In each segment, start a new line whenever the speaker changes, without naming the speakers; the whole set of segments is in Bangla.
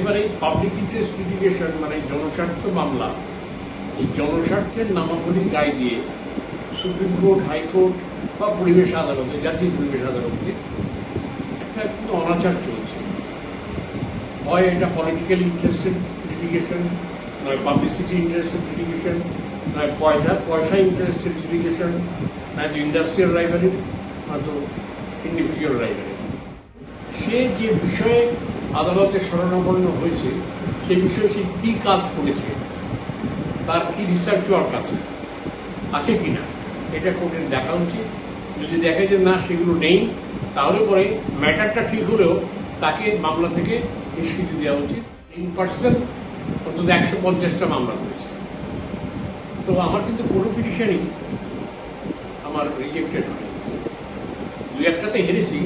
এবার এই পাবলিক ইন্টারেস্ট লিটিগেশন মানে জনস্বার্থ মামলা, এই জনস্বার্থের নামাবলী গায়ে দিয়ে সুপ্রিম কোর্ট, হাইকোর্ট বা পরিবেশ আদালতে, জাতীয় পরিবেশ আদালতে একটা কিন্তু অনাচার চলছে। হয় এটা পলিটিক্যাল ইন্টারেস্টেড লিটিগেশন নয় পাবলিসিটি ইন্টারেস্টেড লিটিগেশন নয় পয়সা পয়সা ইন্টারেস্টেড লিটিগেশন নয়তো ইন্ডাস্ট্রিয়াল রাইভারি নয়তো ইন্ডিভিজুয়াল রাইভারি সে যে বিষয়ে আদালতে শরণাপন্ন হয়েছে সে বিষয়ে সে কী কাজ করেছে, তার কি রিসার্চ ওয়ার্ক আছে আছে কি না এটা কোর্টের দেখা উচিত। যদি দেখে যে না, সেগুলো নেই, তাহলে পরে ম্যাটারটা ঠিক হলেও তাকে মামলা থেকে নিষ্কৃতি দেওয়া উচিত। ইন পার্সন অন্তত একশো পঞ্চাশটা মামলা করেছে। তো আমার কিন্তু কোনো পিটিশনই আমার রিজেক্টেড হয়। দু একটাতে হেরেছি,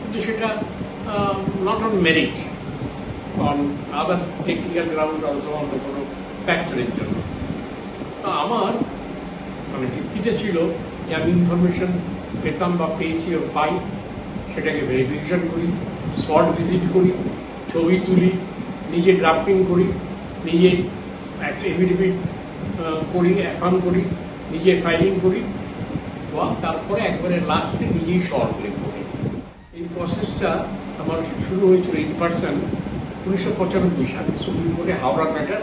কিন্তু সেটা not on merit on other technical ground অথবা অন্য কোনো ফ্যাক্টরের জন্য তো আমার মানে ভিত্তিটা ছিল আমি ইনফরমেশন পেতাম বা পেয়েছি পাই, সেটাকে ভেরিফিকেশন করি স্পট ভিজিট করি, ছবি তুলি, নিজে ড্রাফটিং করি, নিজে এফিডেভিট করি অ্যাফার্ম করি, নিজে ফাইলিং করি, বা তারপরে একবারে লাস্টে নিজেই শর্ট করি। এই প্রসেসটা আমার শুরু হয়েছিল এইট পার্সেন্ট উনিশশো পঁচানব্বই সালে সুপ্রিম কোর্টে হাওড়া ম্যাটার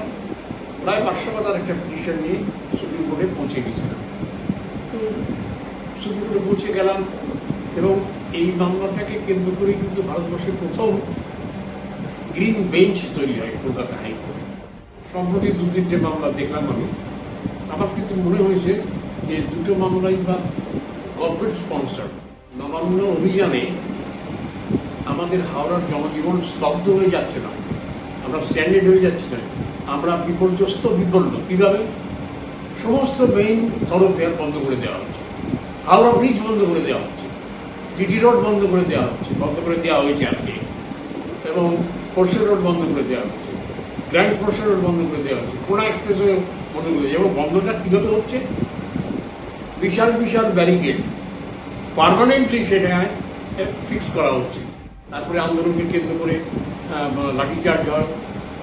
প্রায় পাঁচশো পাতার একটা পিটিশন নিয়ে সুপ্রিম কোর্টে পৌঁছে গেছিলাম তো সুপ্রিম কোর্টে পৌঁছে গেলাম এবং এই মামলাটাকে কেন্দ্র করে কিন্তু ভারতবর্ষের প্রথম গ্রিন বেঞ্চ তৈরি হয় কলকাতা হাইকোর্টে। সম্প্রতি দু তিনটে মামলা দেখলাম আমি। আমার কিন্তু মনে হয়েছে যে দুটো মামলাই বা গভর্নমেন্ট স্পন্সর নবান্ন অভিযানে আমাদের হাওড়ার জনজীবন স্তব্ধ হয়ে যাচ্ছে না। আমরা স্ট্যান্ডার্ড হয়ে যাচ্ছি না। আমরা বিপর্যস্ত, বিপন্ন। কীভাবে? সমস্ত মেইন সড়ক বন্ধ করে দেওয়া হচ্ছে। হাওড়া ব্রিজ বন্ধ করে দেওয়া হচ্ছে। জিটি রোড বন্ধ করে দেওয়া হচ্ছে। বন্ধ করে দেওয়া হয়েছে আজকে। এবং ফোর্সে রোড বন্ধ করে দেওয়া হচ্ছে। গ্র্যান্ড ফোর্সে রোড বন্ধ করে দেওয়া হচ্ছে। কোনা এক্সপ্রেসওয়ে বন্ধ করে দেওয়া এবং বন্ধটা কীভাবে হচ্ছে? বিশাল বিশাল ব্যারিকেড পারমানেন্টলি সেটা ফিক্স করা হচ্ছে। তারপরে আন্দোলনকে কেন্দ্র করে লাঠিচার্জ হয়,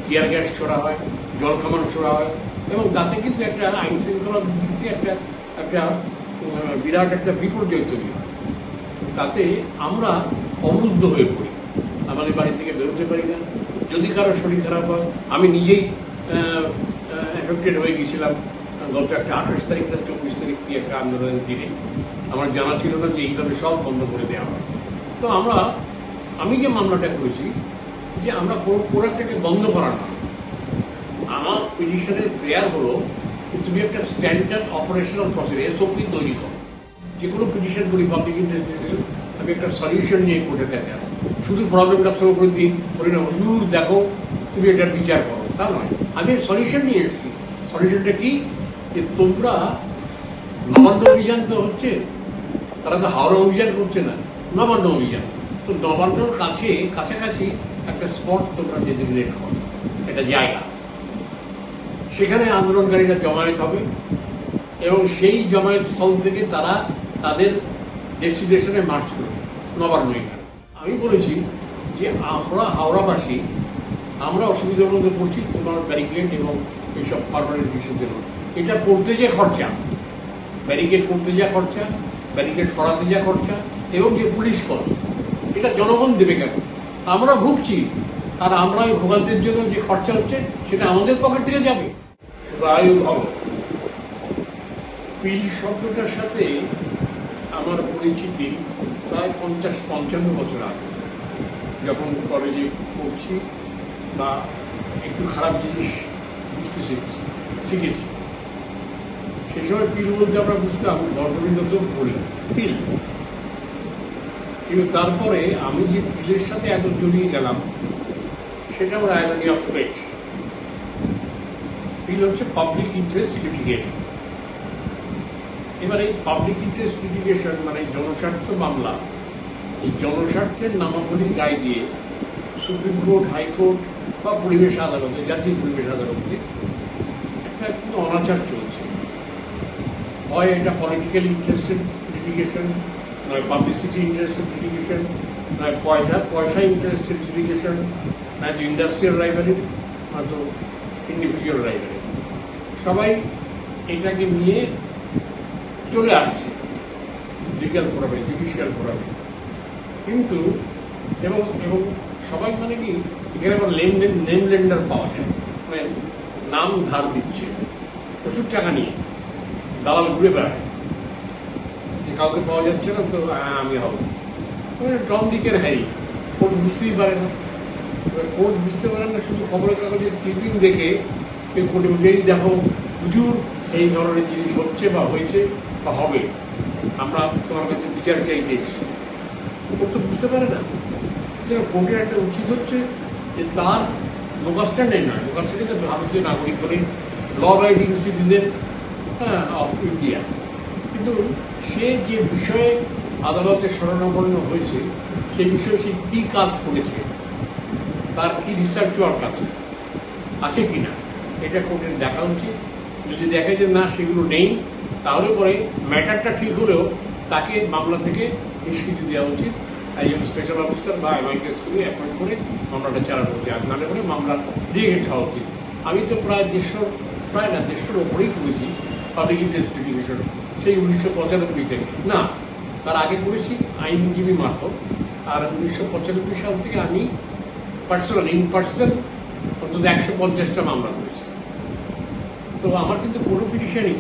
টিয়ার গ্যাস ছোড়া হয়, জল কামান ছোড়া হয় এবং তাতে কিন্তু একটা আইন শৃঙ্খলার দিক থেকে একটা একটা বিরাট একটা বিপর্যয় তৈরি হয়। তাতে আমরা অবরুদ্ধ হয়ে পড়ি। আমাদের বাড়ি থেকে বেরোতে পারি না। যদি কারও শরীর খারাপ হয়, আমি নিজেই এফেক্টেড হয়ে গিয়েছিলাম। গত একটা আঠাশ তারিখ না চব্বিশ তারিখ কি একটা আন্দোলনের দিনে। আমার জানা ছিল না যে এইভাবে সব বন্ধ করে দেওয়া হয়। তো আমরা আমি যে মামলাটা করেছি, যে আমরা কোনো প্রোডাক্টটাকে বন্ধ করা না। আমার পিটিশনের প্রেয়ার হলো যে তুমি একটা স্ট্যান্ডার্ড অপারেশনাল প্রসেস এসওপি তৈরি করো। যে কোনো পিটিশন করি পাবলিক ইন্টারেস্ট আমি একটা সলিউশন নিয়ে কোর্টের কাছে আসি। শুধু প্রবলেমটা সলভ করে দিই, বলি, না, হুজুর, দেখো, তুমি এটার বিচার করো। তা নয়। আমি সলিউশন নিয়ে এসেছি। সলিউশনটা কি? যে তোমরা নবান্ন অভিযান তো হচ্ছে, তারা তো হাওড়া অভিযান করছে না, নবান্ন অভিযান। তো নবান্নর কাছে, কাছাকাছি একটা স্পট তোমরা ডেজিগনেট করো। একটা জায়গা। সেখানে আন্দোলনকারীরা জমায়েত হবে এবং সেই জমায়েত স্থল থেকে তারা তাদের ডেস্টিনেশনে মার্চ করবে, নবান্ন এখানে। আমি বলেছি যে আমরা হাওড়াবাসী, আমরা অসুবিধার মধ্যে পড়ছি, তোমার ব্যারিকেড এবং এইসব পারমানেন্ট জন্য। এটা করতে যে খরচা ব্যারিকেড করতে যা খরচা ব্যারিকেড সরাতে যা খরচা, এবং যে পুলিশ খরচ এটা জনগণ দেবে কেন? আমরা ভুগছি। আর আমরা এই ভোগান্তির জন্য যে খরচা হচ্ছে, সেটা আমাদের পকেট থেকে যাবে। বায়ু ভব পিল শব্দটার সাথে আমার পরিচিতি প্রায় পঞ্চাশ, পঞ্চান্ন বছর আগে। যখন কলেজে পড়ছি বা একটু খারাপ জিনিস বুঝতে শিখছি, শিখেছি। সেই সময় পিল বলতে আমরা বুঝতাম গর্ভবৃন্দ তো পড়ি পিল। কিন্তু তারপরে আমি যে পিলের সাথে এত জড়িয়ে গেলাম, সেটা আমার আইরনি অফ ফেট পিল হচ্ছে পাবলিক ইন্টারেস্ট লিটিগেশন এবার এই পাবলিক ইন্টারেস্ট লিটিগেশন মানে জনস্বার্থ মামলা, এই জনস্বার্থের নামাবলী গায়ে দিয়ে সুপ্রিম কোর্ট হাইকোর্ট বা পরিবেশ আদালতে, জাতীয় পরিবেশ আদালতে একটা কিন্তু অনাচার চলছে। হয় এটা পলিটিক্যাল ইন্টারেস্টেড লিটিগেশন নয় পাবলিসিটি ইন্টারেস্টেড লিটিগেশন নয় পয়সা পয়সা ইন্টারেস্টেড লিটিগেশন নয় তো ইন্ডাস্ট্রিয়াল রাইভারি নয়তো ইন্ডিভিজুয়াল রাইভারি সবাই এটাকে নিয়ে চলে আসছে লিগাল ফোরামে জুডিশিয়াল ফোরামে কিন্তু, এবং এবং সবাই মানে কি, এখানে আবার লেনদেন নেম লেন্ডার পাওয়া যায় মানে নাম ধার দিচ্ছে, প্রচুর টাকা নিয়ে, দালাল ঘুরে বেড়ায়। কাউকে পাওয়া যাচ্ছে না, তো আমি হব। মানে টম দিকের হ্যারি। কোর্ট বুঝতেই পারে না। এবার কোর্ট বুঝতে পারে না, শুধু খবরের কাগজে ক্লিপিং দেখে কেউ কোর্টে বুঝেই দেখো, হুজুর, এই ধরনের জিনিস হচ্ছে বা হয়েছে বা হবে। আমরা তোমার কাছে বিচার চাইতে এসেছি তো বুঝতে পারে না। কোর্টের একটা উচিত হচ্ছে যে তার লোকাস্ট্যান্ডার্ড নয় লোকাস্ট্যান্ডে তো ভারতীয় নাগরিক হলে ল রাইডিং সিটিজেন হ্যাঁ অফ ইন্ডিয়া কিন্তু সে যে বিষয়ে আদালতে শরণাপন্ন হয়েছে সেই বিষয়ে সে কী কাজ করেছে? তার কি রিসার্চ ওয়ার্ক আছে? আছে কি না? এটা কোর্টের দেখা উচিত। যদি দেখে যে না, সেগুলো নেই, তাহলে পরে ম্যাটারটা ঠিক হলেও তাকে মামলা থেকে নিষ্কৃতি দেওয়া উচিত। একজন স্পেশাল অফিসার বা এমআইকেস করে অ্যাপয়েন্ট করে মামলাটা চালানো উচিত। আর নাহলে করে মামলা রিগেট হওয়া উচিত। আমি তো প্রায় দেড়শো, প্রায় না, দেড়শোর ওপরেই করেছি পাবলিক ইন্টারেস্ট লিটিগেশন সেই উনিশশো পঁচানব্বই থেকে। না, তার আগে করেছি আইনজীবী মারফত। আর উনিশশো পঁচানব্বই সাল থেকে আমি পার্সোনাল ইন পার্সন অন্তত একশো পঞ্চাশটা মামলা করেছি। তো আমার কিন্তু কোনো পিটিশনই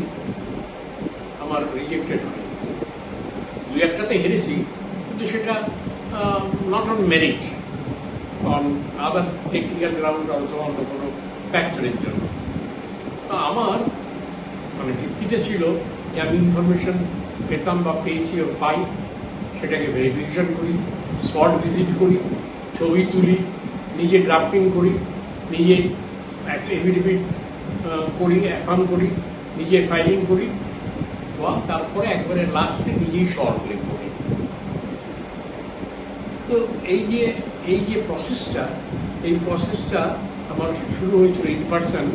আমার রিজেক্টেড হয় দু একটাতে হেরেছি, কিন্তু সেটা not on merit on other technical ground অথবা অন্য কোনো ফ্যাক্টরের জন্য। তো আমার মানে ভিত্তিটা ছিল আমি ইনফরমেশন পেতাম বা পেয়েছি ও পাই, সেটাকে ভেরিফিকেশন করি স্পট ভিজিট করি, ছবি তুলি, নিজে ড্রাফটিং করি, নিজে এফিডেভিট করি অ্যাফার্ম করি, নিজে ফাইলিং করি, বা তারপরে একবারে লাস্টে নিজেই শর্ট ক্লিক করি। তো এই যে এই যে প্রসেসটা এই প্রসেসটা আমার শুরু হয়েছিল এইট পার্সেন্ট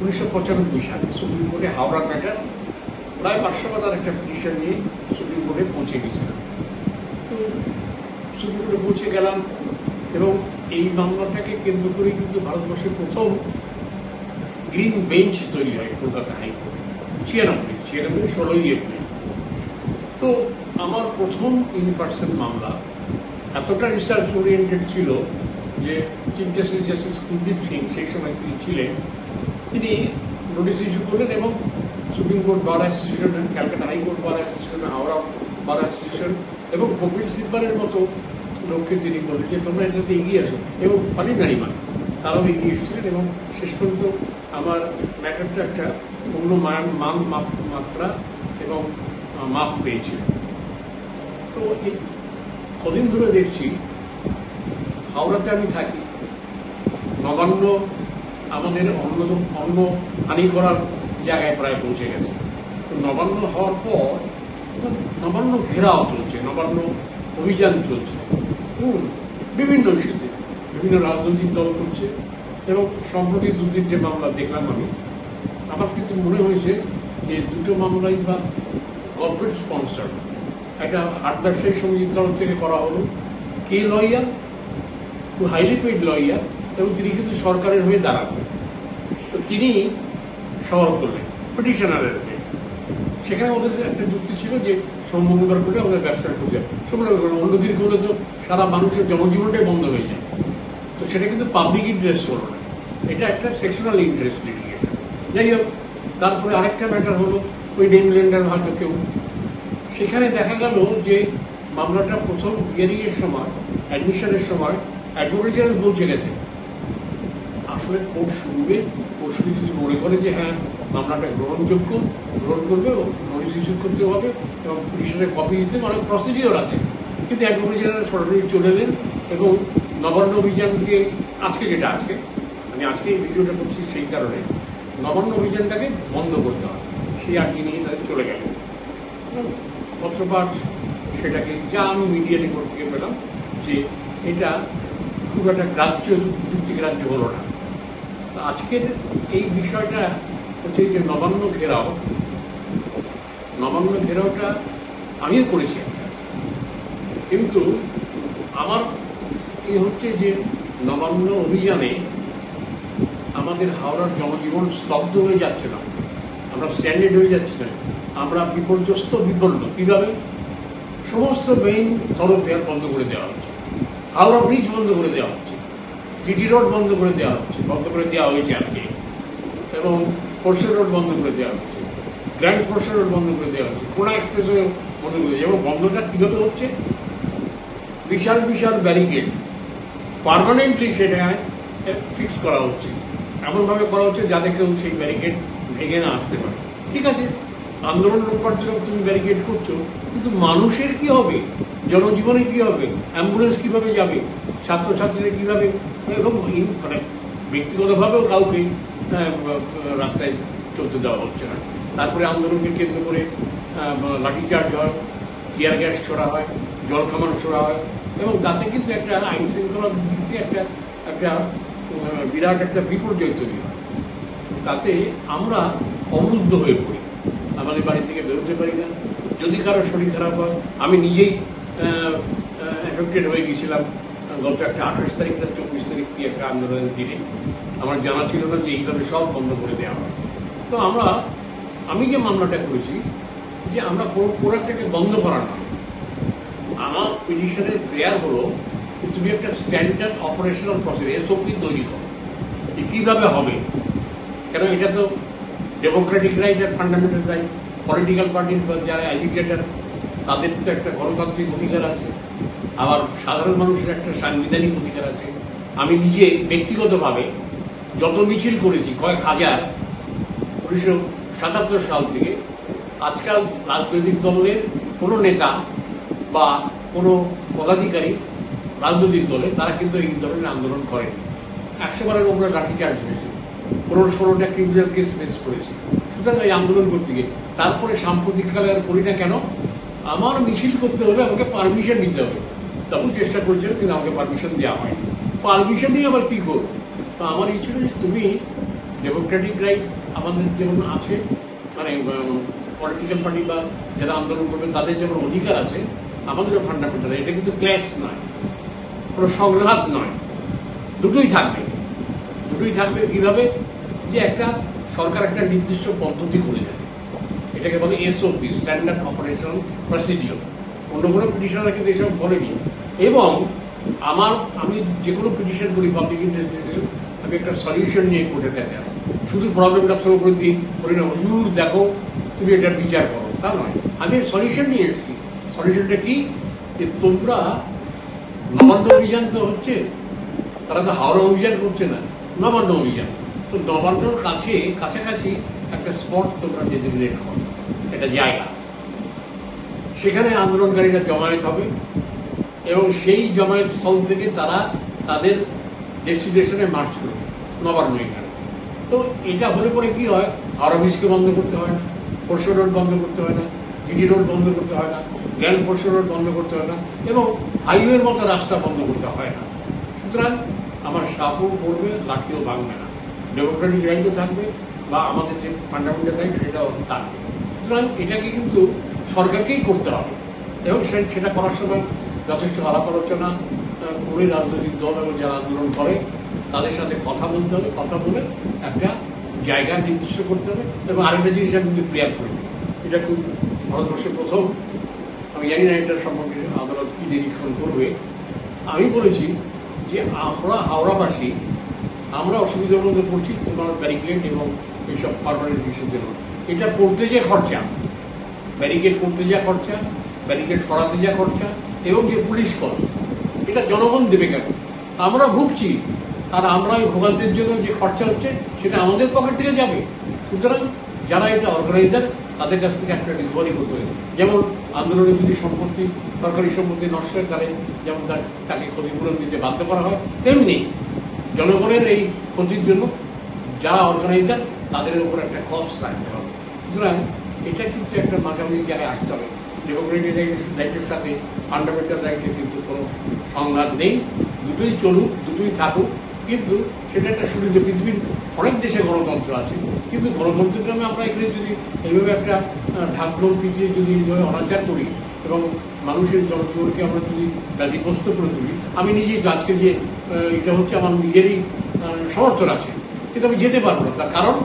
উনিশশো পঁচানব্বই সালে সুপ্রিম কোর্টে হাওড়া ম্যাটার প্রায় পাঁচশো পাতার একটা পিটিশন নিয়ে সুপ্রিম কোর্টে পৌঁছে গেছিলাম। তো সুপ্রিম কোর্টে পৌঁছে গেলাম এবং এই মামলাটাকে কেন্দ্র করে কিন্তু ভারতবর্ষের প্রথম গ্রিন বেঞ্চ তৈরি হয় কলকাতা হাইকোর্টে, ছিয়ানব্বই ছিয়ানব্বই, ষোলোই এপ্রিল। তো আমার প্রথম ইন পার্সন মামলা এতটা রিসার্চ ওরিয়েন্টেড ছিল যে chief justice justice Kuldeep Singh সেই সময় তিনি ছিলেন। তিনি নোটিশ ইস্যু করলেন এবং supreme court bar association Calcutta high court bar association Howrah bar association এবং কপিল সিব্বালের মতো লোককে তিনি বললেন যে, তোমরা এটাতে এগিয়ে আসো এবং ফানি নারিমান তারাও এগিয়ে এসেছিলেন এবং শেষ পর্যন্ত আমার ম্যাটারটা একটা অন্য মান মান মাপ- মাত্রা এবং মাপ পেয়েছিল। তো এই কদিন ধরে দেখছি হাওড়াতে আমি থাকি। নবান্ন আমাদের অন্য অন্য হানি করার জায়গায় প্রায় পৌঁছে গেছে। তো নবান্ন হওয়ার পর নবান্ন ঘেরাও চলছে, নবান্ন অভিযান চলছে। হুম, বিভিন্ন ইস্যুতে বিভিন্ন রাজনৈতিক দল করছে এবং সম্প্রতি দু তিনটে মামলা দেখলাম আমি। আমার কিন্তু মনে হয়েছে যে দুটো মামলাই বা গভর্নমেন্ট স্পন্সার একটা হাট ব্যবসায়ী সমিতির তরফ থেকে করা হলো, কে লয়ার হাইলি পেইড লয়ার এবং তিনি কিন্তু সরকারের হয়ে দাঁড়াবেন। তো তিনি সওয়াল করলেন পিটিশনারের হয়ে সেখানে ওদের একটা যুক্তি ছিল যে সোমমঙ্গলবার করে ওদের ব্যবসা খুঁজে সোমবার করে অন্যদিন করলে তো সারা মানুষের জনজীবনটাই বন্ধ হয়ে যায়। তো সেটা কিন্তু পাবলিক ইন্টারেস্ট হলো না। এটা একটা সেকশনাল ইন্টারেস্ট লিটিগেশন যাই হোক, তারপরে আরেকটা ম্যাটার হলো ওই নেম লেন্ডার হয়তো কেউ। সেখানে দেখা গেল যে মামলাটা প্রথম হিয়ারিংয়ের সময় অ্যাডমিশনের সময় অ্যাডভোকেট জেনারেল পৌঁছে গেছে। আসলে কোর্ট শুনবে শুনে যদি মনে করে যে হ্যাঁ মামলাটা গ্রহণযোগ্য, গ্রহণ করবে ও নোটিশ ইস্যু করতে হবে এবং পুলিশের কপি দিতে অনেক প্রসিডিওর আছে। কিন্তু অ্যাডভোকেট জেনারেল সরাসরি চলে এলেন এবং নবান্ন অভিযানকে, আজকে যেটা আছে, আমি আজকে এই ভিডিওটা করছি সেই কারণে, নবান্ন অভিযানটাকে বন্ধ করতে হবে। সেই আর্জি নিয়ে তাদের চলে গেলেন পত্রপাঠ, সেটাকে যা আমি মিডিয়া রিপোর্ট থেকে পেলাম যে এটা খুব একটা গ্রাহ্য, যুক্তিগ্রাহ্য হলো না। আজকের এই বিষয়টা হচ্ছে যে নবান্ন ঘেরাও। নবান্ন ঘেরাওটা আমিও করেছি। কিন্তু আমার এই হচ্ছে যে নবান্ন অভিযানে আমাদের হাওড়ার জনজীবন স্তব্ধ হয়ে যাচ্ছে না। আমরা স্ট্যান্ডার্ড হয়ে যাচ্ছি না। আমরা বিপর্যস্ত, বিপন্ন। কীভাবে? সমস্ত মেইন সড়ক বন্ধ করে দেওয়া হচ্ছে। হাওড়া ব্রিজ বন্ধ করে দেওয়া হচ্ছে। জিটি রোড বন্ধ করে দেওয়া হচ্ছে, বন্ধ করে দেওয়া হয়েছে আজকে। এবং ফোরশো রোড বন্ধ করে দেওয়া হচ্ছে। গ্র্যান্ড ফোরশো রোড বন্ধ করে দেওয়া হচ্ছে। কোনা এক্সপ্রেসওয়ে বন্ধ করে দেওয়া এবং বন্ধটা কীভাবে হচ্ছে? বিশাল বিশাল ব্যারিকেড। পারমানেন্টলি সেটা ফিক্স করা হচ্ছে। এমনভাবে করা হচ্ছে যাতে কেউ সেই ব্যারিকেড ভেঙে না আসতে পারে। ঠিক আছে? আন্দোলন রোববার জন্য তুমি ব্যারিকেড করছ, কিন্তু মানুষের কি হবে? জনজীবনে কি হবে? অ্যাম্বুলেন্স কীভাবে যাবে? ছাত্রছাত্রীদের কীভাবে এবং মানে ব্যক্তিগতভাবেও কাউকে রাস্তায় চলতে দেওয়া হচ্ছে না। তারপরে আন্দোলনকে কেন্দ্র করে লাঠিচার্জ হয় টিয়ার গ্যাস ছোড়া হয় জল কামানো ছোড়া হয় এবং তাতে কিন্তু একটা আইন শৃঙ্খলার দিক একটা একটা বিরাট একটা বিপর্যয় তৈরি হয়। তাতে আমরা অবরুদ্ধ হয়ে পড়ি। আমাদের বাড়ি থেকে বেরোতে পারি না। যদি কারও শরীর খারাপ হয় আমি নিজেই এফেক্টেড হয়ে গেছিলাম আহ, গত একটা আঠাশ তারিখ না চব্বিশ তারিখ কি একটা আন্দোলনের দিনে আমার জানা ছিল না যে এইভাবে সব বন্ধ করে দেওয়া হয় তো আমরা, আমি যে মামলাটা করেছি, যে আমরা কোনো প্রোডাক্টটাকে বন্ধ করা না। আমার পিটিশনের প্রেয়ার হলো তুমি একটা স্ট্যান্ডার্ড অপারেশনাল প্রসেস এসওপি তৈরি করো। কীভাবে হবে? কেন এটা তো ডেমোক্রেটিক রাইট আর ফান্ডামেন্টাল রাইট পলিটিক্যাল বা যারা এডুকেটার তাদের তো একটা গণতান্ত্রিক অধিকার আছে। আবার সাধারণ মানুষের একটা সাংবিধানিক অধিকার আছে। আমি নিজে ব্যক্তিগতভাবে যত মিছিল করেছি, কয়েক হাজার, উনিশশো সাতাত্তর সাল থেকে, আজকাল রাজনৈতিক দলের কোনো নেতা বা কোনো পদাধিকারী রাজনৈতিক দলে, তারা কিন্তু এই ধরনের আন্দোলন করেনি। একশো বারের ওপরে লাঠিচার্জ হয়েছে। পনেরো ষোলোটা ক্রিমিনাল কেস ফেস করেছে। সুতরাং এই আন্দোলন করতে গিয়ে তারপরে সাম্প্রতিককালে আর করি না কেন? আমার মিছিল করতে হলে আমাকে পারমিশন নিতে হবে। তবু চেষ্টা করছিলাম, কিন্তু আমাকে পারমিশন দেওয়া হয় পারমিশন নিয়ে আবার কী করব? তো আমার ইচ্ছে যে তুমি ডেমোক্রেটিক রাইট আমাদের যেমন আছে মানে পলিটিক্যাল পার্টি বা যারা আন্দোলন করবে, তাদের যেমন অধিকার আছে, আমাদেরও ফান্ডামেন্টাল এটা কিন্তু ক্ল্যাশ নয়, কোনো সংঘাত নয়, দুটোই থাকবে। দুটোই থাকবে কীভাবে যে একটা সরকার একটা নির্দিষ্ট পদ্ধতি করে দেবে এটাকে বলে এসওপি স্ট্যান্ডার্ড অপারেশন প্রসিডিওর অন্য কোনো পিটিশনাররা কিন্তু এসব বলেনি। এবং আমার, আমি যে কোনো পিটিশন করি পাবলিক ইন্টারেস্ট আমি একটা সলিউশন নিয়ে কোর্টের কাছে আসি। শুধু প্রবলেমটা সলভ করে দিই, বলি না, হুজুর, দেখো, তুমি এটা বিচার করো। তা নয়। আমি সলিউশন নিয়ে এসেছি। সলিউশনটা কি? যে তোমরা নবান্ন অভিযান তো হচ্ছে, তারা তো হাওড়া অভিযান করছে না। নবান্ন অভিযান। তো নবান্নর কাছে, কাছাকাছি একটা স্পট তোমরা ডেজিগনেট করো। একটা জায়গা। সেখানে আন্দোলনকারীরা জমায়েত হবে। এবং সেই জমায়েত স্থল থেকে তারা তাদের ডেস্টিনেশনে মার্চ করবে নবান্ন এখানে। তো এটা হলে পরে কি হয়? ব্রিজকে বন্ধ করতে হয় না ফোরশো রোড বন্ধ করতে হয় না, জিডি রোড বন্ধ করতে হয় না, গ্র্যান্ড ফোরশো রোড বন্ধ করতে হয় না, এবং হাইওয়ের মতো রাস্তা বন্ধ করতে হয় না। সুতরাং আমার সাপও পড়বে, লাঠিও ভাঙবে না। ডেমোক্রেটিক রাইটও থাকবে, বা আমাদের যে ফান্ডামেন্টাল রাইট সেটাও থাকবে। সুতরাং এটাকে কিন্তু সরকারকেই করতে হবে, এবং সেটা করার সময় যথেষ্ট আলাপ আলোচনা করে রাজনৈতিক দল এবং যারা আন্দোলন করে, তাদের সাথে কথা বলতে হবে, কথা বলে একটা জায়গা নির্দিষ্ট করতে হবে এবং আরেকটা জিনিস আমি কিন্তু ক্লিয়ার করেছি। এটা খুব ভারতবর্ষের প্রথম, আমি জানি না এটা সম্পর্কে আদালত কি নিরীক্ষণ করবে। আমি বলেছি যে আমরা হাওড়াবাসী, আমরা অসুবিধার মধ্যে পড়ছি, তোমার ব্যারিকেড এবং এইসব পারমানেন্ট বিষয়ের জন্য। এটা করতে যে খরচা, ব্যারিকেড করতে যা খরচা, ব্যারিকেড সরাতে যা খরচা এবং যে পুলিশ কস্ট এটা জনগণ দেবে কেন? আমরা ভুগছি। আর আমরা ওই ভোগান্তির জন্য যে খরচা হচ্ছে, সেটা আমাদের পকেট থেকে যাবে। সুতরাং যারা এটা অর্গানাইজার তাদের কাছ থেকে একটা করতে হবে যেমন আন্দোলনে যদি সম্পত্তি, সরকারি সম্পত্তি নষ্ট হয় যেমন তার- তাকে ক্ষতিপূরণ দিতে বাধ্য করা হয়, তেমনি জনগণের এই ক্ষতির জন্য যারা অর্গানাইজার তাদের উপর একটা কস্ট রাখতে হবে। সুতরাং এটা কিন্তু একটা মাঝামাঝি জায়গায় আসতে হবে। ডেমোক্রেটিক রাইটের সাথে ফান্ডামেন্টাল রাইটের কিন্তু কোনো সংঘাত নেই। দুটোই চলুক, দুটোই থাকুক, কিন্তু সেটা একটা শুরু যে পৃথিবীর অনেক দেশে গণতন্ত্র আছে, কিন্তু গণতন্ত্রের নামে আমরা এখানে যদি এইভাবে একটা ঢাকঢোল পিটিয়ে যদি এইভাবে অনাচার করি এবং মানুষের জনজীবনকে আমরা যদি ব্যাধিগ্রস্ত করে তুলি, আমি নিজেই আজকে যে এটা হচ্ছে আমার নিজেরই সমর্থন আছে, কিন্তু আমি যেতে পারব না। তার কারণ,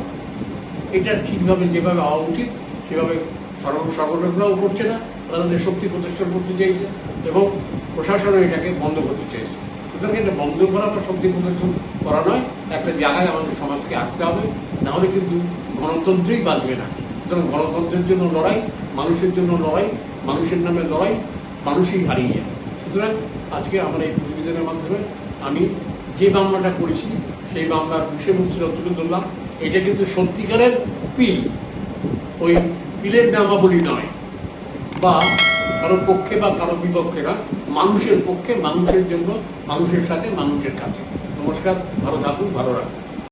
এটা ঠিকভাবে যেভাবে হওয়া উচিত, সেভাবে সংগঠনগুলোও করছে না তাদের শক্তি প্রতিষ্ঠান করতে চাইছে এবং প্রশাসনও এটাকে বন্ধ করতে চাইছে। সুতরাং এটা বন্ধ করা বা শক্তি প্রদর্শন করা নয়, একটা জায়গায় আমাদের সমাজকে আসতে হবে, নাহলে কিন্তু গণতন্ত্রই বাঁচবে না। সুতরাং গণতন্ত্রের জন্য লড়াই, মানুষের জন্য লড়াই, মানুষের নামে লড়াই, মানুষই হারিয়ে যাবে। সুতরাং আজকে আমরা এই প্রতিবেদনের মাধ্যমে আমি যে মামলাটা করেছি, সেই মামলার বিষয়বস্তুটা তুলে ধরলাম। এটা কিন্তু সত্যিকারের পিল। ওই পিলের নামাবলী নয়। বা কারও পক্ষে বা কারও বিপক্ষে না, মানুষের পক্ষে, মানুষের জন্য, মানুষের সাথে, মানুষের কাছে। নমস্কার, ভালো থাকুন, ভালো রাখুন।